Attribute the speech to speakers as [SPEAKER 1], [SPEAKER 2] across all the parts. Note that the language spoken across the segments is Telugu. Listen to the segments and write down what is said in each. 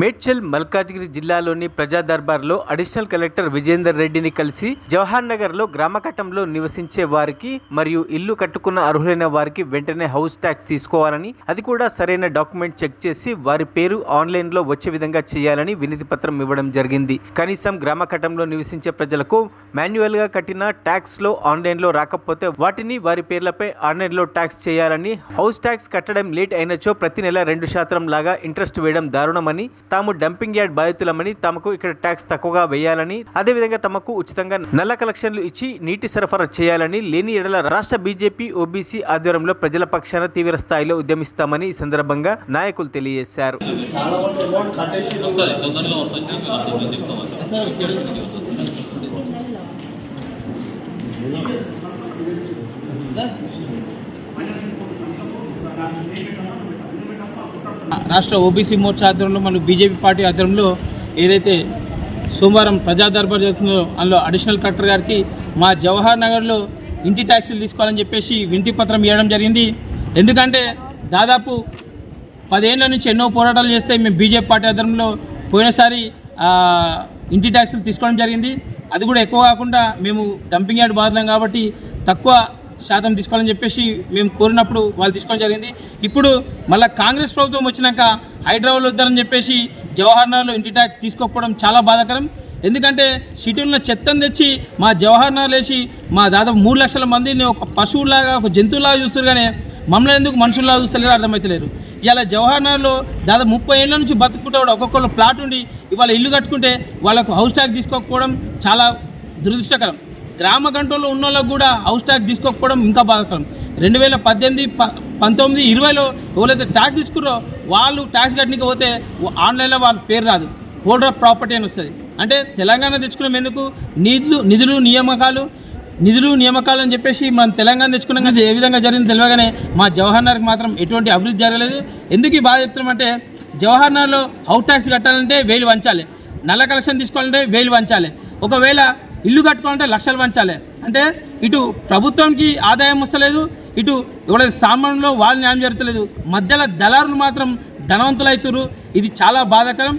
[SPEAKER 1] మేడ్చల్ మల్కాజ్గిరి జిల్లాలోని ప్రజా దర్బార్లో అడిషనల్ కలెక్టర్ విజేందర్ రెడ్డిని కలిసి జవహర్ నగర్లో గ్రామకట్టంలో నివసించే వారికి మరియు ఇల్లు కట్టుకున్న అర్హులైన వారికి వెంటనే హౌస్ ట్యాక్స్ తీసుకోవాలని అది కూడా సరైన డాక్యుమెంట్ చెక్ చేసి వారి పేరు ఆన్లైన్లో వచ్చే విధంగా చేయాలని వినతి పత్రం ఇవ్వడం జరిగింది. కనీసం గ్రామకట్టంలో నివసించే ప్రజలకు మాన్యువల్గా కట్టిన ట్యాక్స్లో ఆన్లైన్లో రాకపోతే వాటిని వారి పేర్లపై ఆన్లైన్లో ట్యాక్స్ చేయాలని హౌస్ ట్యాక్స్ కట్టడం లేట్ అయినచో ప్రతి నెల రెండు శాతం లాగా ఇంట్రెస్ట్ వేయడం దారుణమని తాము డంపింగ్ యార్డ్ బాధితులమని తమకు ఇక్కడ ట్యాక్స్ తక్కువగా వేయాలని అదేవిధంగా తమకు ఉచితంగా నల్ల కలెక్షన్లు ఇచ్చి నీటి సరఫరా చేయాలని లేని ఎడల రాష్ట్ర బీజేపీ ఓబీసీ ఆధ్వర్యంలో ప్రజల పక్షాన తీవ్ర స్థాయిలో ఉద్యమిస్తామని ఈ సందర్భంగా నాయకులు తెలియజేశారు.
[SPEAKER 2] రాష్ట్ర ఓబీసీ మోర్చా ఆధ్వర్యంలో మళ్ళీ బీజేపీ పార్టీ ఆధ్వర్యంలో ఏదైతే సోమవారం ప్రజా దర్బార్ జరుగుతుందో అందులో అడిషనల్ కలెక్టర్ గారికి మా జవహర్ నగర్లో ఇంటి ట్యాక్సీలు తీసుకోవాలని చెప్పేసి వింటి పత్రం ఇవ్వడం జరిగింది. ఎందుకంటే దాదాపు పదేళ్ళ నుంచి ఎన్నో పోరాటాలు చేస్తే మేము బీజేపీ పార్టీ ఆధ్వర్యంలో పోయినసారి ఇంటి ట్యాక్సీలు తీసుకోవడం జరిగింది. అది కూడా ఎక్కువ కాకుండా మేము డంపింగ్ యార్డ్ బాధలం కాబట్టి తక్కువ శాతం తీసుకోవాలని చెప్పేసి మేము కోరినప్పుడు వాళ్ళు తీసుకోవడం జరిగింది. ఇప్పుడు మళ్ళీ కాంగ్రెస్ ప్రభుత్వం వచ్చినాక హైదరాబాద్ వద్దారని చెప్పేసి జవహర్ నగర్లో ఇంటి ట్యాక్స్ తీసుకోకపోవడం చాలా బాధాకరం. ఎందుకంటే సిటీలో చెత్తను తెచ్చి మా జవహర్ నగర్ వేసి మా దాదాపు మూడు లక్షల మందిని ఒక పశువులాగా ఒక జంతువులాగా చూస్తారు కానీ మమ్మల్ని ఎందుకు మనుషుల్లాగా చూస్తలేరు అర్థమవుతలేరు ఇలా జవహర్ నగర్లో దాదాపు ముప్పై ఏళ్ళ నుంచి బతుకుంటే కూడా ఒక్కొక్కరు ప్లాట్ ఉండి ఇవాళ ఇల్లు కట్టుకుంటే వాళ్ళకు హౌస్ ట్యాక్స్ తీసుకోకపోవడం చాలా దురదృష్టకరం. గ్రామ గంటల్లో ఉన్న వాళ్ళకు కూడా హౌస్ ట్యాక్స్ తీసుకోకపోవడం ఇంకా బాధాకరం. రెండు వేల పద్దెనిమిది ప పంతొమ్మిది ఇరవైలో ఎవరైతే ట్యాక్స్ తీసుకురో వాళ్ళు ట్యాక్స్ కట్టడానికి పోతే ఆన్లైన్లో వాళ్ళ పేరు రాదు. హోల్డర్ ఆఫ్ ప్రాపర్టీ అని వస్తుంది. అంటే తెలంగాణ తెచ్చుకున్నాం ఎందుకు? నిధులు నిధులు నియామకాలు నిధులు నియామకాలు అని చెప్పేసి మనం తెలంగాణ తెచ్చుకున్నాం కదా ఏ విధంగా జరిగింది తెలియగానే మా జవహర్ నగర్కి మాత్రం ఎటువంటి అభివృద్ధి జరగలేదు. ఎందుకు ఈ బాధ చెప్తున్నామంటే జవహర్ నగర్లో అవుట్ ట్యాక్స్ కట్టాలంటే వేలు వంచాలి. నల్ల కలెక్షన్ తీసుకోవాలంటే వేలు వంచాలి. ఒకవేళ ఇల్లు కట్టుకోవాలంటే లక్షలు పంచాలి. అంటే ఇటు ప్రభుత్వానికి ఆదాయం వస్తలేదు ఇటు ఎవరైతే సామాన్యంలో వాళ్ళు న్యాయం జరగలేదు మధ్యలో దళారులు మాత్రం ధనవంతులు ఇది చాలా బాధాకరం.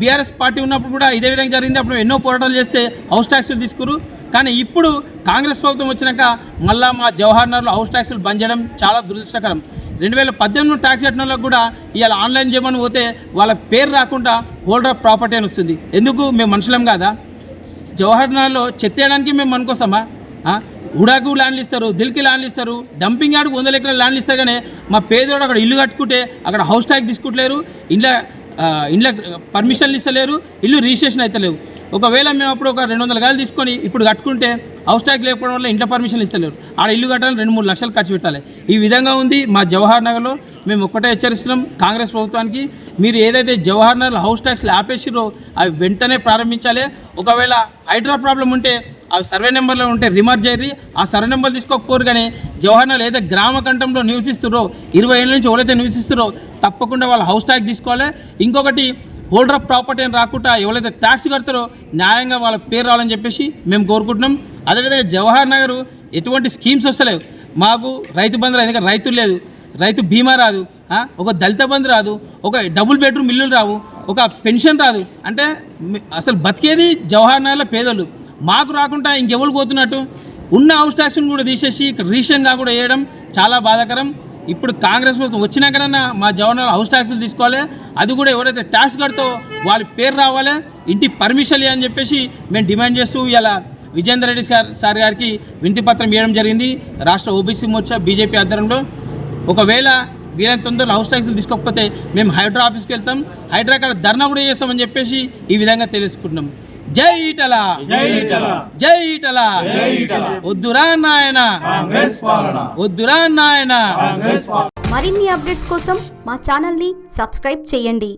[SPEAKER 2] బీఆర్ఎస్ పార్టీ ఉన్నప్పుడు కూడా ఇదే విధంగా జరిగింది. అప్పుడు ఎన్నో పోరాటాలు చేస్తే హౌస్ ట్యాక్సులు తీసుకురు కానీ ఇప్పుడు కాంగ్రెస్ ప్రభుత్వం వచ్చినాక మళ్ళా మా జవహర్ నగర్లో హౌస్ ట్యాక్సులు బంద్ చేయడం చాలా దురదృష్టకరం. రెండు వేల పద్దెనిమిదిలో ట్యాక్స్ కట్టిన వాళ్ళకి కూడా ఇవాళ ఆన్లైన్ చేయమని పోతే వాళ్ళ పేరు రాకుండా హోల్డర్ ప్రాపర్టీ అని వస్తుంది. ఎందుకు? మేము మనుషులం కాదా? జవహర్ నగర్లో చెత్త మేము మనకొస్తామా ఆ? ఉడాకు ల్యాండ్లు ఇస్తారు దిల్కి ల్యాండ్లు ఇస్తారు డంపింగ్ యార్డ్కి వందల ఎకరాల ల్యాండ్లు ఇస్తారు కానీ మా పేదోడు అక్కడ ఇల్లు కట్టుకుంటే అక్కడ హౌస్ ట్యాక్ తీసుకుంటలేరు ఇండ్ల ఇంట్లో ఇండ్ల పర్మిషన్లు ఇస్తలేరు ఇల్లు రిజిస్ట్రేషన్ అవుతలేవు ఒకవేళ మేము అప్పుడు ఒక రెండు వందల గాలు తీసుకొని ఇప్పుడు కట్టుకుంటే హౌస్ ట్యాక్స్ లేకపోవడం వల్ల ఇంట్లో పర్మిషన్ ఇస్తలేరు. ఆడ ఇల్లు కట్టాలి రెండు మూడు లక్షలు ఖర్చు పెట్టాలి. ఈ విధంగా ఉంది మా జవహర్ నగర్లో. మేము ఒక్కటే హెచ్చరిస్తున్నాం కాంగ్రెస్ ప్రభుత్వానికి. మీరు ఏదైతే జవహర్ నగర్ హౌస్ ట్యాక్స్లు ఆపేసిరో అవి వెంటనే ప్రారంభించాలి. ఒకవేళ హైడ్రా ప్రాబ్లం ఉంటే అవి సర్వే నెంబర్లో ఉంటే రిమర్జ్ అయ్యి ఆ సర్వే నెంబర్ తీసుకోకపోరు కానీ జవహర్ నగర్ ఏదైతే గ్రామ కంఠంలో నివసిస్తురో ఇరవై ఏళ్ళ నుంచి ఎవరైతే నివసిస్తురో తప్పకుండా వాళ్ళ హౌస్ ట్యాక్స్ తీసుకోవాలి. ఇంకొకటి హోల్డర్ ఆఫ్ ప్రాపర్టీ అని రాకుండా ఎవరైతే ట్యాక్స్ కడతారో న్యాయంగా వాళ్ళ పేరు రావాలని చెప్పేసి మేము కోరుకుంటున్నాం. అదేవిధంగా జవహర్ నగర్ ఎటువంటి స్కీమ్స్ వస్తలేవు. మాకు రైతు బంధు రాదు ఎందుకంటే రైతు లేదు. రైతు బీమా రాదు ఒక దళిత బంధు రాదు ఒక డబుల్ బెడ్రూమ్ ఇల్లులు రావు ఒక పెన్షన్ రాదు. అంటే అసలు బతికేది జవహర్ నగర్లో పేదోళ్ళు. మాకు రాకుండా ఇంకెవరు పోతున్నట్టు? ఉన్న హౌస్ ట్యాక్స్ని కూడా తీసేసి రీసెంట్గా కూడా వేయడం చాలా బాధాకరం. ఇప్పుడు కాంగ్రెస్ ప్రభుత్వం వచ్చినాకనన్నా మా జవహర్ హౌస్ ట్యాక్స్లు తీసుకోవాలి. అది కూడా ఎవరైతే ట్యాక్స్ కడతో వాళ్ళ పేరు రావాలి. ఇంటి పర్మిషన్ అని చెప్పేసి మేము డిమాండ్ చేస్తూ ఇలా విజేందర్ రెడ్డి సార్ సార్ గారికి వినతి పత్రం ఇవ్వడం జరిగింది. రాష్ట్ర ఓబీసీ మోర్చా బీజేపీ ఆధ్వర్యంలో. ఒకవేళ వీలైన తొందరలో హౌస్ ట్యాక్స్లు తీసుకోకపోతే మేము హైడ్రా ఆఫీస్కి వెళ్తాం. హైడ్రా కాడ ధర్నా కూడా చేస్తామని చెప్పేసి ఈ విధంగా తెలుసుకుంటున్నాం జై ఈటల
[SPEAKER 3] జై ఈటల.
[SPEAKER 2] వద్దురా నాయన.
[SPEAKER 3] కాంగ్రెస్ పాలన.
[SPEAKER 2] వద్దురా నాయన.
[SPEAKER 3] కాంగ్రెస్ పాలన.
[SPEAKER 4] మరిన్ని అప్డేట్స్ కోసం మా ఛానల్ని సబ్స్క్రైబ్ చేయండి.